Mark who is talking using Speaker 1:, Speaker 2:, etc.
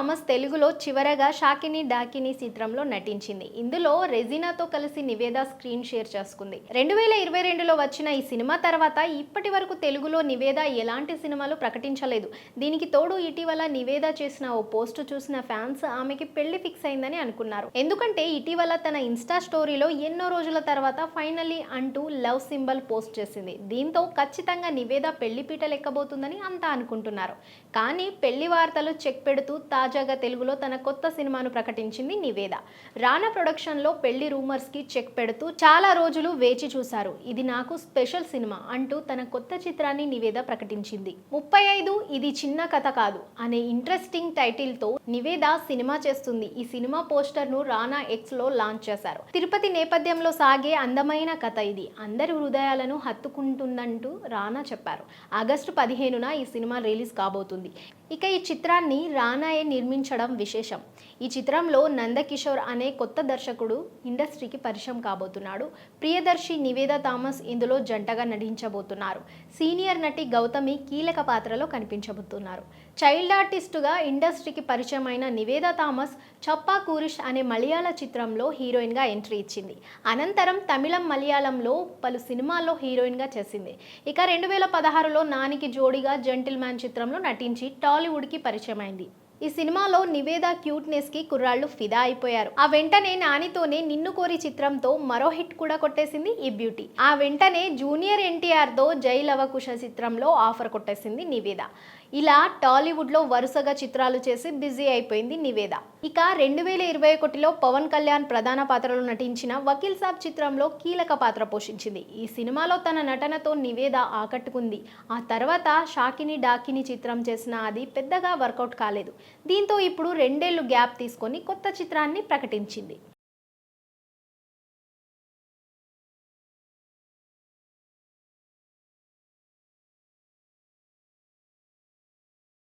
Speaker 1: Thomas తెలుగులో చివరగా షాకిని డాకిని చిత్రంలో నటించింది. ఇందులో రెజినాతో కలిసి నివేద స్క్రీన్ షేర్ చేసుకుంది. రెండు వేల ఇరవై రెండులో వచ్చిన ఈ సినిమా తర్వాత ఇప్పటి వరకు తెలుగులో నివేద ఎలాంటి సినిమాలు ప్రకటించలేదు. దీనికి తోడు ఇటీవల నివేద చేసిన ఓ పోస్ట్ చూసిన ఫ్యాన్స్ ఆమెకి పెళ్ళి ఫిక్స్ అయిందని అనుకున్నారు. ఎందుకంటే ఇటీవల తన ఇన్స్టా స్టోరీలో ఎన్నో రోజుల తర్వాత ఫైనలీ అంటూ లవ్ సింబల్ పోస్ట్ చేసింది. దీంతో ఖచ్చితంగా నివేద పెళ్ళి పీట లెక్కబోతుందని అంతా అనుకుంటున్నారు. కానీ పెళ్ళి వార్తలు చెక్ పెడుతూ తాజాగా తెలుగులో తన కొత్త సినిమాను ప్రకటించింది నివేద. రానా ప్రొడక్షన్లో పెళ్ళి రూమర్స్కి చెక్ పెడుతూ చాలా రోజులు వేచి చూశారు. ఇది నాకు స్పెషల్ సినిమా అంటూ తన కొత్త చిత్రాన్ని నివేద ప్రకటించింది. ముప్పై ఐదు ఇది చిన్న కథ కాదు అనే ఇంట్రెస్టింగ్ టైటిల్తో నివేద సినిమా చేస్తుంది. ఈ సినిమా పోస్టర్ను రానా ఎక్స్లో లాంచ్ చేశారు. తిరుపతి నేపథ్యంలో సాగే అందమైన కథ ఇది. అందరి హృదయాలను హత్తుకుంటుందంటూ రానా చెప్పారు. ఆగస్టు పదిహేనున ఈ సినిమా రిలీజ్ కాబోతుంది. ఇక ఈ చిత్రాన్ని రానాయే నిర్మించడం విశేషం. ఈ చిత్రంలో నందకిషోర్ అనే కొత్త దర్శకుడు ఇండస్ట్రీకి పరిచయం కాబోతున్నాడు. ప్రియదర్శి నివేద థామస్ ఇందులో జంటగా నటించబోతున్నారు. సీనియర్ నటి గౌతమి కీలక పాత్రలో కనిపించబోతున్నారు. చైల్డ్ ఆర్టిస్టుగా ఇండస్ట్రీకి పరిచయమైన నివేద థామస్ చప్పా కూరిష్ అనే మలయాళ చిత్రంలో హీరోయిన్గా ఎంట్రీ ఇచ్చింది. అనంతరం తమిళం మలయాళంలో పలు సినిమాల్లో హీరోయిన్గా చేసింది. ఇక రెండు వేల పదహారులో నానికి జోడిగా జెంటిల్ మ్యాన్ చిత్రంలో నటించి టాలీవుడ్కి పరిచయమైంది. ఈ సినిమాలో నివేద క్యూట్నెస్కి కుర్రాళ్ళు ఫిదా అయిపోయారు. ఆ వెంటనే నానితోనే నిన్ను కోరి చిత్రంతో మరో హిట్ కూడా కొట్టేసింది ఈ బ్యూటీ. ఆ వెంటనే జూనియర్ ఎన్టీఆర్తో జై లవకుశ చిత్రంలో ఆఫర్ కొట్టేసింది నివేద. ఇలా టాలీవుడ్లో వరుసగా చిత్రాలు చేసి బిజీ అయిపోయింది నివేద. ఇక రెండు వేల ఇరవై ఒకటిలో పవన్ కళ్యాణ్ ప్రధాన పాత్రలో నటించిన వకీల్ సాబ్ చిత్రంలో కీలక పాత్ర పోషించింది. ఈ సినిమాలో తన నటనతో నివేద ఆకట్టుకుంది. ఆ తర్వాత షాకిని డాకిని చిత్రం చేసిన అది పెద్దగా వర్కౌట్ కాలేదు. దీంతో ఇప్పుడు రెండేళ్ళు గ్యాప్ తీసుకొని కొత్త చిత్రాన్ని ప్రకటించింది.